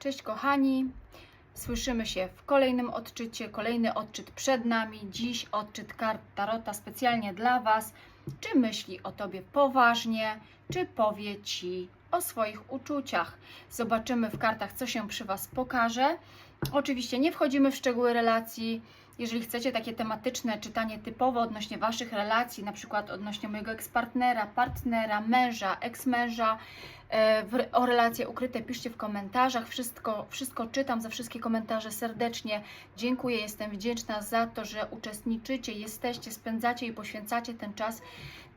Cześć kochani, słyszymy się w kolejnym odczycie. Kolejny odczyt przed nami. Dziś odczyt kart Tarota specjalnie dla Was. Czy myśli o Tobie poważnie, czy powie Ci o swoich uczuciach? Zobaczymy w kartach, co się przy Was pokaże. Oczywiście nie wchodzimy w szczegóły relacji. Jeżeli chcecie takie tematyczne czytanie typowo odnośnie Waszych relacji, na przykład odnośnie mojego ekspartnera, partnera, męża, eksmęża, e, o relacje ukryte, piszcie w komentarzach. Wszystko, wszystko czytam, za wszystkie komentarze serdecznie dziękuję. Jestem wdzięczna za to, że uczestniczycie, jesteście, spędzacie i poświęcacie ten czas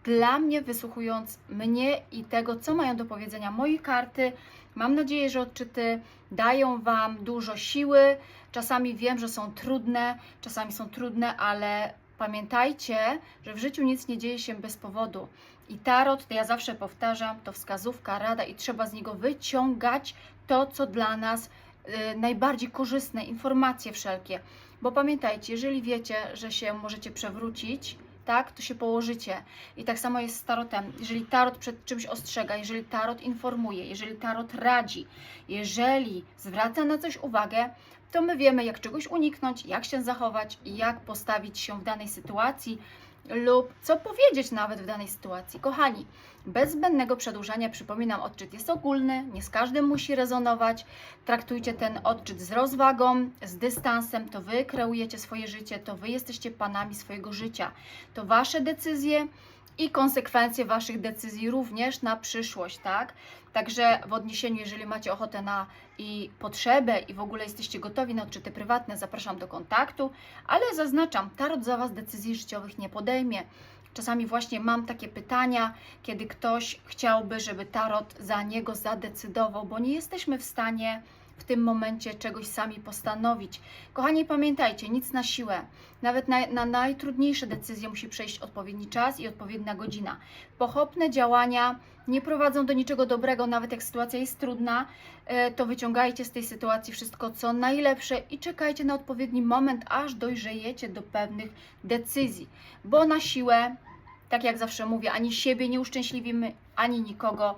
dla mnie, wysłuchując mnie i tego, co mają do powiedzenia moje karty. Mam nadzieję, że odczyty dają Wam dużo siły. Czasami wiem, że są trudne, czasami są trudne, ale pamiętajcie, że w życiu nic nie dzieje się bez powodu. I tarot, to ja zawsze powtarzam, to wskazówka, rada i trzeba z niego wyciągać to, co dla nas y, najbardziej korzystne, informacje wszelkie. Bo pamiętajcie, jeżeli wiecie, że się możecie przewrócić, tak, to się położycie. I tak samo jest z tarotem. Jeżeli tarot przed czymś ostrzega, jeżeli tarot informuje, jeżeli tarot radzi, jeżeli zwraca na coś uwagę, to my wiemy, jak czegoś uniknąć, jak się zachować jak postawić się w danej sytuacji lub co powiedzieć nawet w danej sytuacji. Kochani, bez zbędnego przedłużania przypominam, odczyt jest ogólny, nie z każdym musi rezonować. Traktujcie ten odczyt z rozwagą, z dystansem, to Wy kreujecie swoje życie, to Wy jesteście panami swojego życia. To Wasze decyzje i konsekwencje Waszych decyzji również na przyszłość, tak? Także w odniesieniu, jeżeli macie ochotę na i potrzebę i w ogóle jesteście gotowi na odczyty prywatne, zapraszam do kontaktu, ale zaznaczam, tarot za Was decyzji życiowych nie podejmie. Czasami właśnie mam takie pytania, kiedy ktoś chciałby, żeby tarot za niego zadecydował, bo nie jesteśmy w stanie w tym momencie czegoś sami postanowić. Kochani, pamiętajcie, nic na siłę. Nawet na, na najtrudniejsze decyzje musi przejść odpowiedni czas i odpowiednia godzina. Pochopne działania nie prowadzą do niczego dobrego, nawet jak sytuacja jest trudna, e, to wyciągajcie z tej sytuacji wszystko, co najlepsze i czekajcie na odpowiedni moment, aż dojrzejecie do pewnych decyzji. Bo na siłę, tak jak zawsze mówię, ani siebie nie uszczęśliwimy, ani nikogo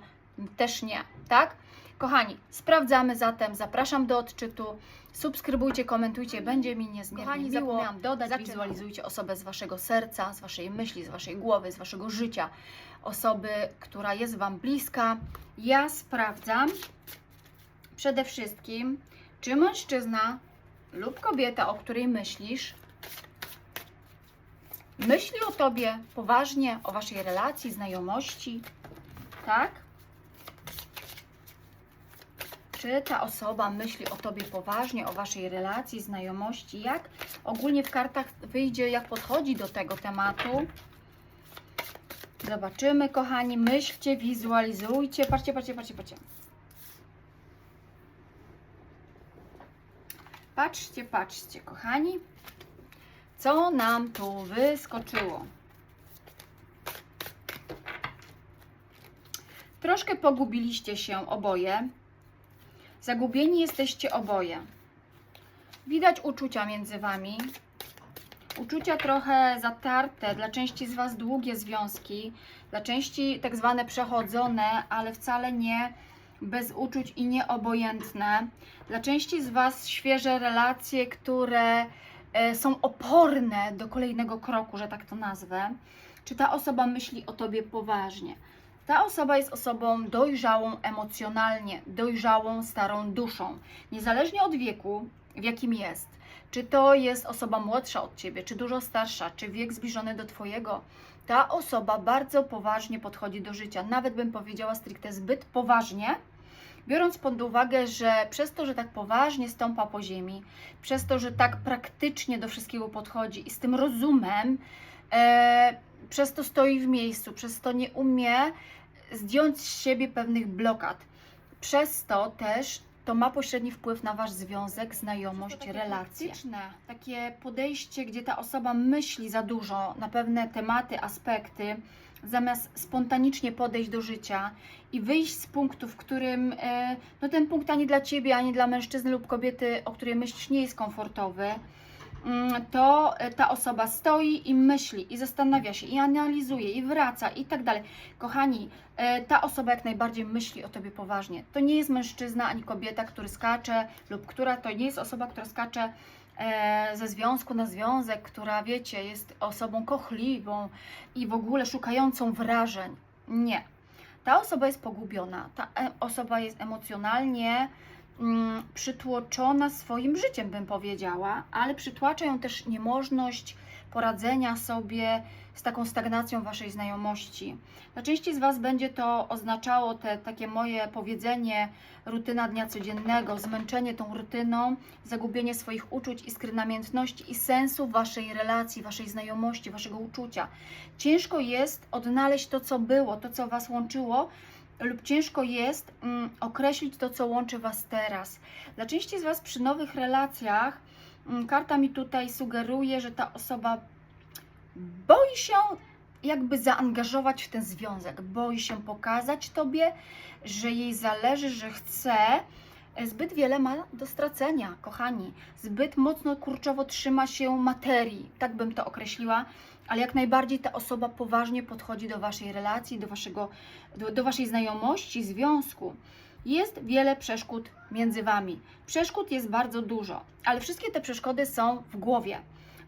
też nie, tak? Kochani, sprawdzamy zatem, zapraszam do odczytu. Subskrybujcie, komentujcie, będzie mi niezmiernie Kochani, miło. zapomniałam dodać, Zaczynamy. wizualizujcie osobę z Waszego serca, z Waszej myśli, z Waszej głowy, z Waszego życia. Osoby, która jest Wam bliska. Ja sprawdzam przede wszystkim, czy mężczyzna lub kobieta, o której myślisz, myśli o Tobie poważnie, o Waszej relacji, znajomości, tak? Czy ta osoba myśli o Tobie poważnie, o Waszej relacji, znajomości? Jak ogólnie w kartach wyjdzie, jak podchodzi do tego tematu? Zobaczymy, kochani. Myślcie, wizualizujcie. Patrzcie, patrzcie, patrzcie, patrzcie. Patrzcie, patrzcie, kochani. Co nam tu wyskoczyło? Troszkę pogubiliście się oboje. Zagubieni jesteście oboje. Widać uczucia między wami. Uczucia trochę zatarte, dla części z Was długie związki, dla części tak zwane przechodzone, ale wcale nie bez uczuć i nieobojętne. Dla części z Was świeże relacje, które e, są oporne do kolejnego kroku, że tak to nazwę. Czy ta osoba myśli o Tobie poważnie? Ta osoba jest osobą dojrzałą emocjonalnie, dojrzałą starą duszą. Niezależnie od wieku, w jakim jest. Czy to jest osoba młodsza od ciebie, czy dużo starsza, czy wiek zbliżony do twojego, ta osoba bardzo poważnie podchodzi do życia. Nawet bym powiedziała stricte zbyt poważnie, biorąc pod uwagę, że przez to, że tak poważnie stąpa po ziemi, przez to, że tak praktycznie do wszystkiego podchodzi i z tym rozumem, e, przez to stoi w miejscu, przez to nie umie zdjąć z siebie pewnych blokad. Przez to też to ma pośredni wpływ na wasz związek, znajomość, takie relacje. Takie podejście, gdzie ta osoba myśli za dużo na pewne tematy, aspekty, zamiast spontanicznie podejść do życia i wyjść z punktu, w którym e, no ten punkt ani dla ciebie, ani dla mężczyzny lub kobiety, o której myślisz, nie jest komfortowy. Mm, to e, ta osoba stoi i myśli, i zastanawia się, i analizuje, i wraca, i tak dalej. Kochani, e, ta osoba jak najbardziej myśli o tobie poważnie. To nie jest mężczyzna ani kobieta, który skacze, lub która to nie jest osoba, która skacze e, ze związku na związek, która wiecie, jest osobą kochliwą i w ogóle szukającą wrażeń. Nie. Ta osoba jest pogubiona, ta osoba jest emocjonalnie przytłoczona swoim życiem, bym powiedziała, ale przytłacza ją też niemożność poradzenia sobie z taką stagnacją waszej znajomości. Dla części z Was będzie to oznaczało te takie moje powiedzenie rutyna dnia codziennego, zmęczenie tą rutyną, zagubienie swoich uczuć, iskry namiętności i sensu waszej relacji, waszej znajomości, waszego uczucia. Ciężko jest odnaleźć to, co było, to, co Was łączyło, lub ciężko jest mm, określić to, co łączy Was teraz. Dla części z Was przy nowych relacjach mm, karta mi tutaj sugeruje, że ta osoba boi się jakby zaangażować w ten związek, boi się pokazać Tobie, że jej zależy, że chce. Zbyt wiele ma do stracenia, kochani. Zbyt mocno kurczowo trzyma się materii, tak bym to określiła, ale jak najbardziej ta osoba poważnie podchodzi do Waszej relacji, do, waszego, do, do Waszej znajomości, związku. Jest wiele przeszkód między Wami. Przeszkód jest bardzo dużo, ale wszystkie te przeszkody są w głowie.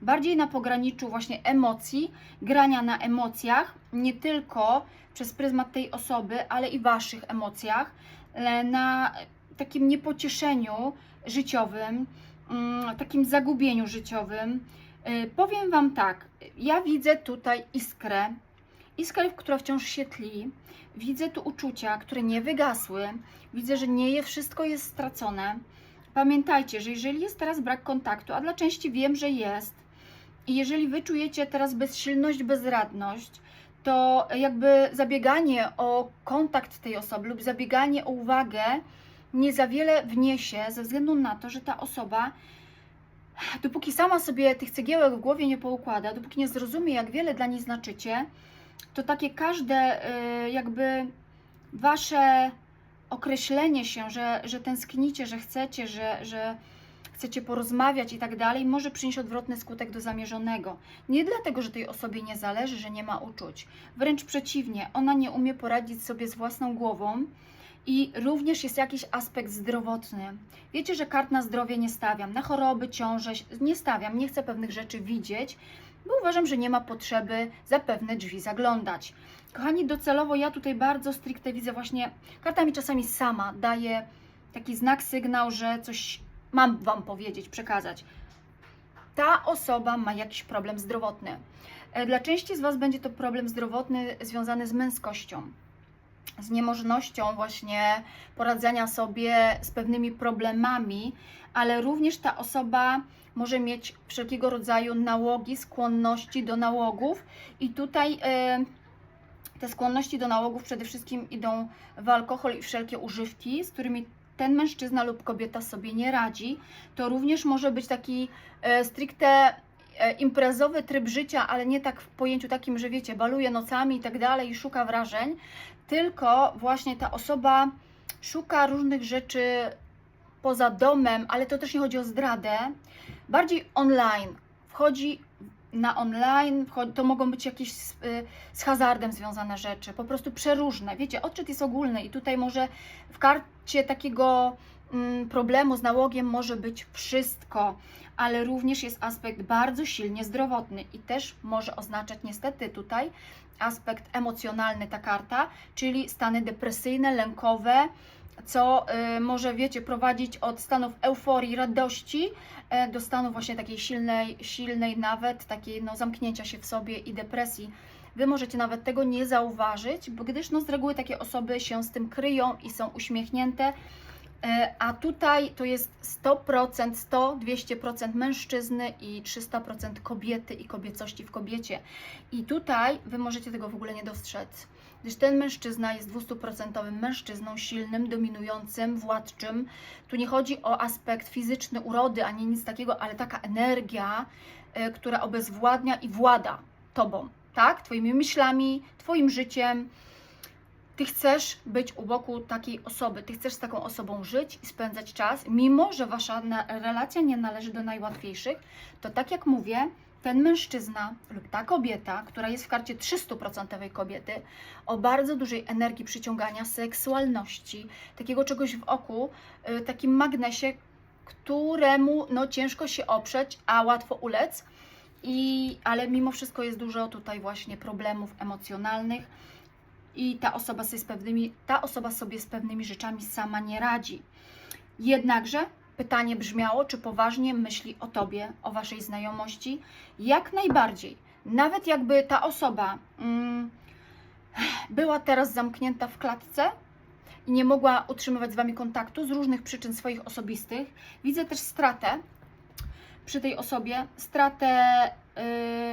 Bardziej na pograniczu właśnie emocji, grania na emocjach, nie tylko przez pryzmat tej osoby, ale i Waszych emocjach, e, na takim niepocieszeniu życiowym, mm, takim zagubieniu życiowym. Y, Powiem Wam tak, ja widzę tutaj iskrę, iskrę, która wciąż się tli. Widzę tu uczucia, które nie wygasły. Widzę, że nie je wszystko jest stracone. Pamiętajcie, że jeżeli jest teraz brak kontaktu, a dla części wiem, że jest, i jeżeli Wy czujecie teraz bezsilność, bezradność, to jakby zabieganie o kontakt tej osoby lub zabieganie o uwagę nie za wiele wniesie, ze względu na to, że ta osoba, dopóki sama sobie tych cegiełek w głowie nie poukłada, dopóki nie zrozumie, jak wiele dla niej znaczycie, to takie każde y, jakby wasze określenie się, że, że tęsknicie, że chcecie, że, że chcecie porozmawiać i tak dalej, może przynieść odwrotny skutek do zamierzonego. Nie dlatego, że tej osobie nie zależy, że nie ma uczuć. Wręcz przeciwnie, ona nie umie poradzić sobie z własną głową i również jest jakiś aspekt zdrowotny. Wiecie, że kart na zdrowie nie stawiam, na choroby, ciąże nie stawiam, nie chcę pewnych rzeczy widzieć, bo uważam, że nie ma potrzeby za pewne drzwi zaglądać. Kochani, docelowo ja tutaj bardzo stricte widzę właśnie, karta mi czasami sama daje taki znak, sygnał, że coś mam Wam powiedzieć, przekazać. Ta osoba ma jakiś problem zdrowotny. E, Dla części z Was będzie to problem zdrowotny związany z męskością, z niemożnością właśnie poradzenia sobie z pewnymi problemami, ale również ta osoba może mieć wszelkiego rodzaju nałogi, skłonności do nałogów i tutaj e, te skłonności do nałogów przede wszystkim idą w alkohol i wszelkie używki, z którymi ten mężczyzna lub kobieta sobie nie radzi. To również może być taki e, stricte e, imprezowy tryb życia, ale nie tak w pojęciu takim, że wiecie, baluje nocami i tak dalej i szuka wrażeń, tylko właśnie ta osoba szuka różnych rzeczy poza domem, ale to też nie chodzi o zdradę, bardziej online. Wchodzi na online, to mogą być jakieś z, y, z hazardem związane rzeczy, po prostu przeróżne. Wiecie, odczyt jest ogólny i tutaj może w karcie takiego problemu z nałogiem może być wszystko, ale również jest aspekt bardzo silnie zdrowotny i też może oznaczać niestety tutaj aspekt emocjonalny ta karta, czyli stany depresyjne, lękowe, co y, może, wiecie, prowadzić od stanów euforii, radości e, do stanu właśnie takiej silnej, silnej nawet, takiej no, zamknięcia się w sobie i depresji. Wy możecie nawet tego nie zauważyć, bo gdyż no, z reguły takie osoby się z tym kryją i są uśmiechnięte, a tutaj to jest 100%, 100, 200% mężczyzny i 300% kobiety i kobiecości w kobiecie. I tutaj Wy możecie tego w ogóle nie dostrzec, gdyż ten mężczyzna jest 200% mężczyzną silnym, dominującym, władczym. Tu nie chodzi o aspekt fizyczny, urody, ani nic takiego, ale taka energia, e, która obezwładnia i włada Tobą, tak? Twoimi myślami, Twoim życiem, ty chcesz być u boku takiej osoby, ty chcesz z taką osobą żyć i spędzać czas, mimo że wasza relacja nie należy do najłatwiejszych, to tak jak mówię, ten mężczyzna lub ta kobieta, która jest w karcie 300% kobiety, o bardzo dużej energii przyciągania, seksualności, takiego czegoś w oku, y, takim magnesie, któremu no, ciężko się oprzeć, a łatwo ulec. I, ale mimo wszystko jest dużo tutaj właśnie problemów emocjonalnych i ta osoba sobie z pewnymi, ta osoba sobie z pewnymi rzeczami sama nie radzi. Jednakże pytanie brzmiało, czy poważnie myśli o tobie, o waszej znajomości? Jak najbardziej. Nawet jakby ta osoba mm, była teraz zamknięta w klatce i nie mogła utrzymywać z wami kontaktu z różnych przyczyn swoich osobistych, widzę też stratę przy tej osobie, stratę,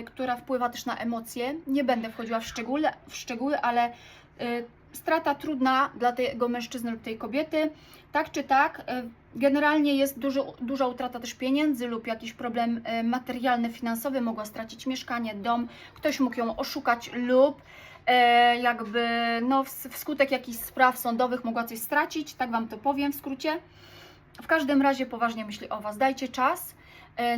która wpływa też na emocje. Nie będę wchodziła w szczegóły, w szczegóły ale y, strata trudna dla tego mężczyzny lub tej kobiety. Tak czy tak, y, generalnie jest dużo, duża utrata też pieniędzy lub jakiś problem y, materialny, finansowy. Mogła stracić mieszkanie, dom, ktoś mógł ją oszukać lub jakby no, wskutek jakichś spraw sądowych mogła coś stracić, tak Wam to powiem w skrócie. W każdym razie poważnie myśli o Was. Dajcie czas,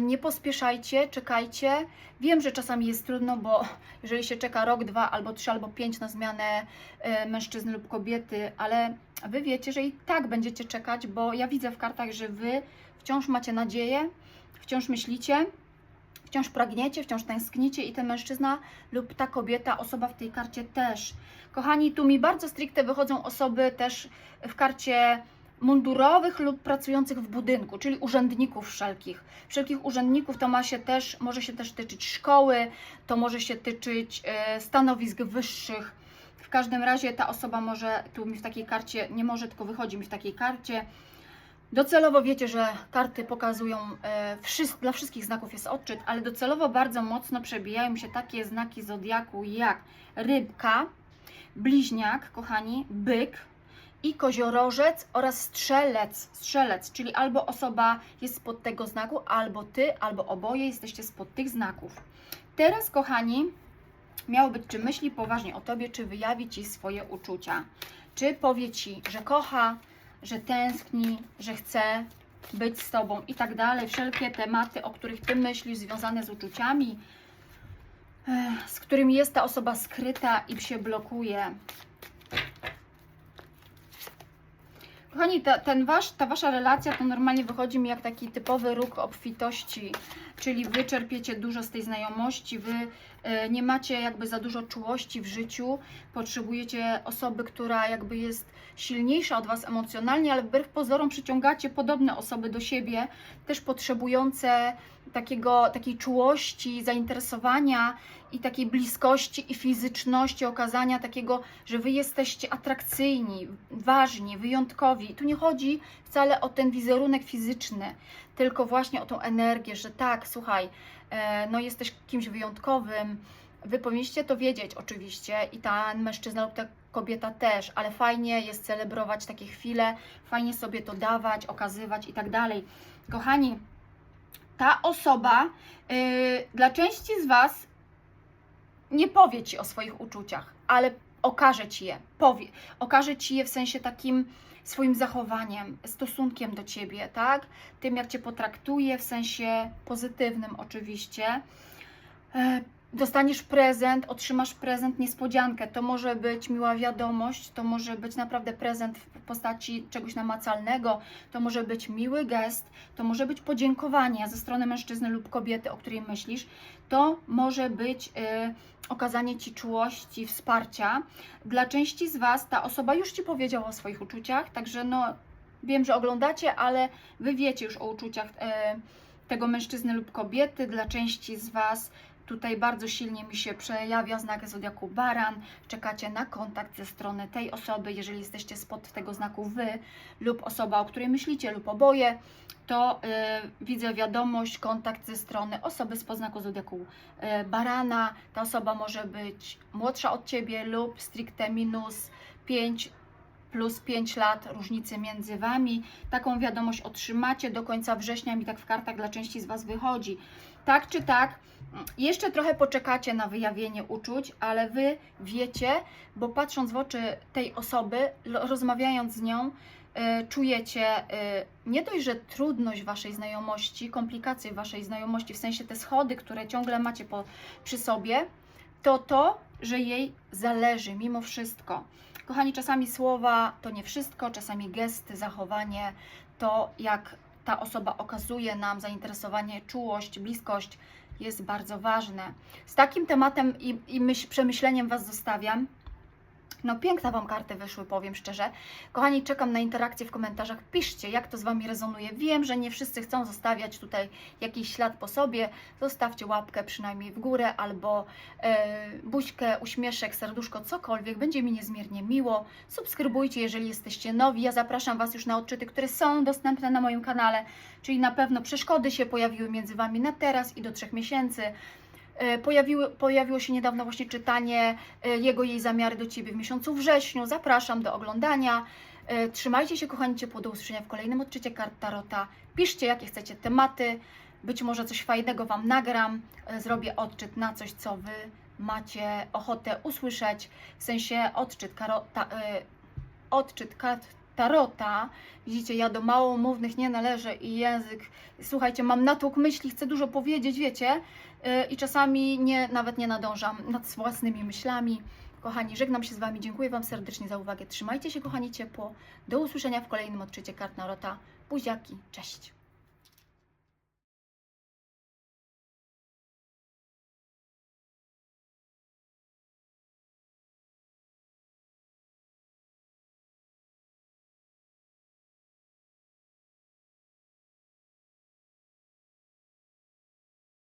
nie pospieszajcie, czekajcie. Wiem, że czasami jest trudno, bo jeżeli się czeka rok, dwa, albo trzy, albo pięć na zmianę e, mężczyzny lub kobiety, ale Wy wiecie, że i tak będziecie czekać, bo ja widzę w kartach, że Wy wciąż macie nadzieję, wciąż myślicie, wciąż pragniecie, wciąż tęsknicie i ten mężczyzna lub ta kobieta, osoba w tej karcie też. Kochani, tu mi bardzo stricte wychodzą osoby też w karcie mundurowych lub pracujących w budynku, czyli urzędników wszelkich. Wszelkich urzędników to ma się też, może się też tyczyć szkoły, to może się tyczyć e, stanowisk wyższych. W każdym razie ta osoba może, tu mi w takiej karcie, nie może, tylko wychodzi mi w takiej karcie. Docelowo wiecie, że karty pokazują, e, dla wszystkich znaków jest odczyt, ale docelowo bardzo mocno przebijają się takie znaki zodiaku jak rybka, bliźniak, kochani, byk i koziorożec oraz strzelec, strzelec, czyli albo osoba jest spod tego znaku, albo ty, albo oboje jesteście spod tych znaków. Teraz, kochani, miało być, czy myśli poważnie o tobie, czy wyjawi ci swoje uczucia, czy powie ci, że kocha, że tęskni, że chce być z tobą i tak dalej. Wszelkie tematy, o których ty myślisz, związane z uczuciami, eh, z którymi jest ta osoba skryta i się blokuje. Kochani, ta, ten wasz, ta wasza relacja to normalnie wychodzi mi jak taki typowy róg obfitości, czyli wy czerpiecie dużo z tej znajomości, wy nie macie jakby za dużo czułości w życiu, potrzebujecie osoby, która jakby jest silniejsza od was emocjonalnie, ale wbrew pozorom przyciągacie podobne osoby do siebie, też potrzebujące takiego, takiej czułości, zainteresowania i takiej bliskości i fizyczności, okazania takiego, że wy jesteście atrakcyjni, ważni, wyjątkowi. Tu nie chodzi wcale o ten wizerunek fizyczny, tylko właśnie o tą energię, że tak, słuchaj, e, no jesteś kimś wyjątkowym. Wy powinniście to wiedzieć oczywiście i ten mężczyzna lub ta kobieta też, ale fajnie jest celebrować takie chwile, fajnie sobie to dawać, okazywać i tak dalej. Kochani, ta osoba yy, dla części z Was nie powie Ci o swoich uczuciach, ale okaże Ci je, powie, okaże Ci je w sensie takim swoim zachowaniem, stosunkiem do Ciebie, tak? Tym, jak Cię potraktuje, w sensie pozytywnym oczywiście. E, Dostaniesz prezent, otrzymasz prezent, niespodziankę. To może być miła wiadomość, to może być naprawdę prezent w postaci czegoś namacalnego, to może być miły gest, to może być podziękowanie ze strony mężczyzny lub kobiety, o której myślisz. To może być e, okazanie Ci czułości, wsparcia. Dla części z Was ta osoba już Ci powiedziała o swoich uczuciach, także no wiem, że oglądacie, ale Wy wiecie już o uczuciach e, tego mężczyzny lub kobiety. Dla części z Was tutaj bardzo silnie mi się przejawia znak zodiaku baran. Czekacie na kontakt ze strony tej osoby, jeżeli jesteście spod tego znaku Wy lub osoba, o której myślicie lub oboje, to y, widzę wiadomość, kontakt ze strony osoby z poznaku zodiaku y, barana. Ta osoba może być młodsza od Ciebie lub stricte minus 5 plus 5 lat różnicy między Wami. Taką wiadomość otrzymacie do końca września, mi tak w kartach dla części z Was wychodzi. Tak czy tak, jeszcze trochę poczekacie na wyjawienie uczuć, ale Wy wiecie, bo patrząc w oczy tej osoby, rozmawiając z nią, y, czujecie y, nie dość, że trudność Waszej znajomości, komplikacje Waszej znajomości, w sensie te schody, które ciągle macie po, przy sobie, to to, że jej zależy mimo wszystko. Kochani, czasami słowa to nie wszystko, czasami gesty, zachowanie, to jak ta osoba okazuje nam zainteresowanie, czułość, bliskość jest bardzo ważne. Z takim tematem i, i myśl, przemyśleniem Was zostawiam. No piękne Wam karty wyszły, powiem szczerze. Kochani, czekam na interakcję w komentarzach. Piszcie, jak to z Wami rezonuje. Wiem, że nie wszyscy chcą zostawiać tutaj jakiś ślad po sobie. Zostawcie łapkę przynajmniej w górę albo e, buźkę, uśmieszek, serduszko, cokolwiek. Będzie mi niezmiernie miło. Subskrybujcie, jeżeli jesteście nowi. Ja zapraszam Was już na odczyty, które są dostępne na moim kanale. Czyli na pewno przeszkody się pojawiły między Wami na teraz i do trzech miesięcy. E, Pojawiły, pojawiło się niedawno właśnie czytanie e, jego jej zamiary do Ciebie w miesiącu wrześniu. Zapraszam do oglądania. E, Trzymajcie się, kochani, ciepło do usłyszenia w kolejnym odczycie kart Tarota. Piszcie, jakie chcecie tematy. Być może coś fajnego Wam nagram. Zrobię odczyt na coś, co Wy macie ochotę usłyszeć. W sensie odczyt, karo, ta, odczyt kart Tarota. Widzicie, ja do małomównych nie należę i język, słuchajcie, mam natłok myśli, chcę dużo powiedzieć, wiecie, yy, i czasami nie, nawet nie nadążam nad własnymi myślami. Kochani, żegnam się z Wami, dziękuję Wam serdecznie za uwagę. Trzymajcie się, kochani, ciepło. Do usłyszenia w kolejnym odczycie kart Tarota. Buziaki, cześć.